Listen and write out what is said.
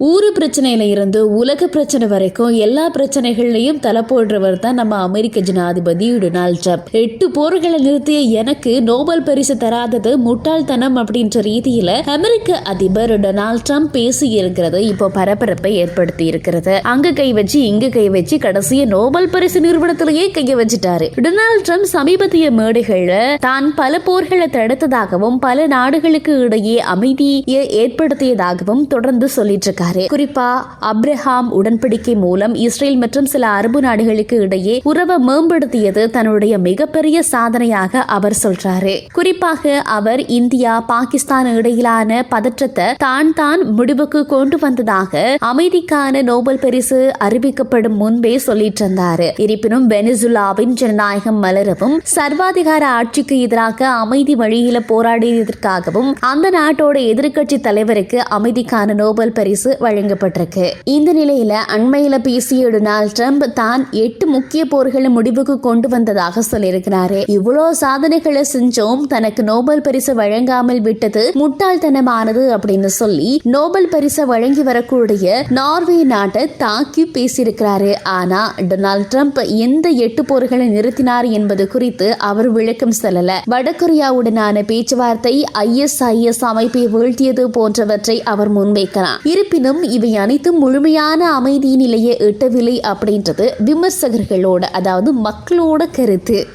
ஊரு பிரச்சனையில இருந்து உலக பிரச்சனை வரைக்கும் எல்லா பிரச்சனைகள்லையும் தலை போடுறவர் தான் நம்ம அமெரிக்க ஜனாதிபதி டொனால்ட் ட்ரம்ப். எட்டு போர்களை நிறுத்திய எனக்கு நோபல் பரிசு தராதது முட்டாள்தனம் அப்படின்ற ரீதியில அமெரிக்க அதிபர் டொனால்ட் ட்ரம்ப் பேசி இருக்கிறது இப்போ பரபரப்பை ஏற்படுத்தி இருக்கிறது அங்க கை வச்சு இங்க கை வச்சு கடைசிய நோபல் பரிசு நிறுவனத்திலேயே கைய வச்சுட்டாரு. டொனால்ட் ட்ரம்ப் சமீபத்திய மேடைகள்ல தான் பல போர்களை தடுத்ததாகவும் பல நாடுகளுக்கு இடையே அமைதியை ஏற்படுத்தியதாகவும் தொடர்ந்து சொல்லிட்டு இருக்காரு. குறிப்பா அப்ரஹாம் உடன்படிக்கை மூலம் இஸ்ரேல் மற்றும் சில அரபு நாடுகளுக்கு இடையே உறவை மேம்படுத்தியது தன்னுடைய மிகப்பெரிய சாதனையாக அவர் சொல்றாரு. குறிப்பாக அவர் இந்தியா பாகிஸ்தான் இடையிலான பதற்றத்தை தான் தான் முடிவுக்கு கொண்டு வந்ததாக அமைதிக்கான நோபல் பரிசு அறிவிக்கப்படும் முன்பே சொல்லிட்டு இருந்தாரு. இருப்பினும் வெனிசுலாவின் ஜனநாயகம் மலரவும் சர்வாதிகார ஆட்சிக்கு எதிராக அமைதி வழியில போராடியதற்காகவும் அந்த நாட்டோட எதிர்க்கட்சி தலைவருக்கு அமைதிக்கான நோபல் பரிசு வழங்கப்பட்டிருக்கு. இந்த நிலையில அண்மையில பேசிய டொனால்ட் ட்ரம்ப் தான் எட்டு முக்கிய போர்களை முடிவுக்கு கொண்டு வந்ததாக சொல்லியிருக்கிறாரு. இவ்வளோ சாதனைகளை செஞ்சோம் தனக்கு நோபல் பரிசு வழங்காமல் விட்டது முட்டாள்தனமானது அப்படின்னு சொல்லி நோபல் பரிசை வழங்கி வரக்கூடிய நார்வே நாட்டை தாக்கி பேசியிருக்கிறாரு. ஆனா டொனால்ட் ட்ரம்ப் எந்த எட்டு போர்களை நிறுத்தினார் என்பது குறித்து அவர் விளக்கம் செல்லல. வடகொரியாவுடனான பேச்சுவார்த்தை ஐஎஸ்ஐஎஸ் அமைப்பை வீழ்த்தியது போன்றவற்றை அவர் முன்வைக்கலாம். இருப்பினும் இவை அனைத்தும் முழுமையான அமைதி நிலையை எட்டவில்லை அப்படின்றது விமர்சகர்களோட அதாவது மக்களோட கருத்து.